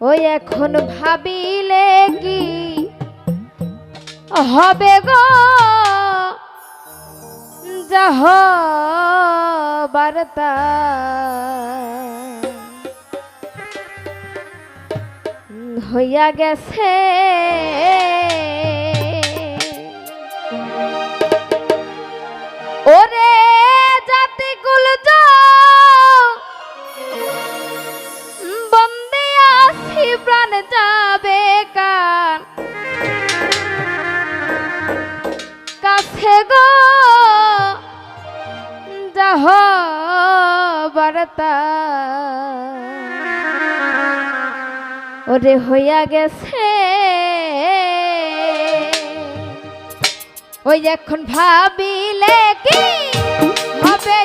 ওই এখন ভাবিলে কি হবে গো? যাহ বার্তা হইয়া গেছে হ বারতা। ওরে হইয়া গেছে। ওই এখন ভাবিলে কি হবে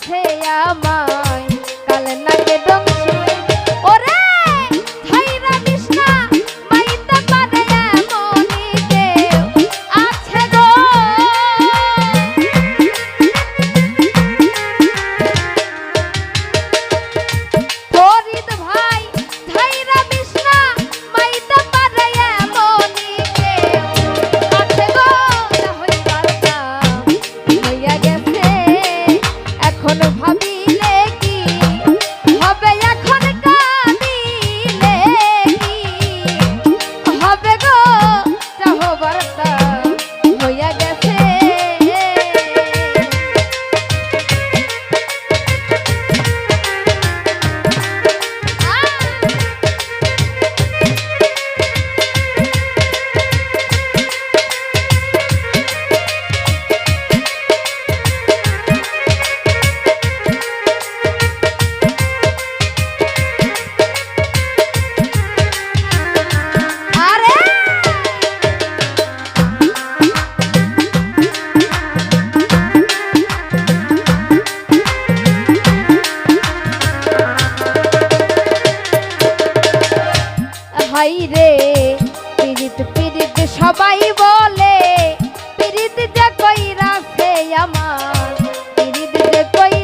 আছে আমার। ভাই রে। পিরিত পিরিত সবাই বলে পিরিত যে কই রাখে আমার পিরিত যে কই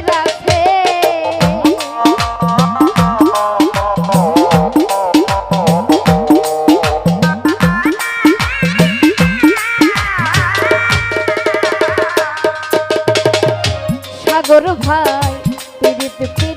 ভাই পিরিত পিরিত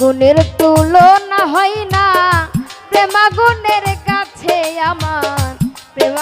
আগুনের তুলনা হয় না। প্রেম আগুনের কাছে আমার প্রেম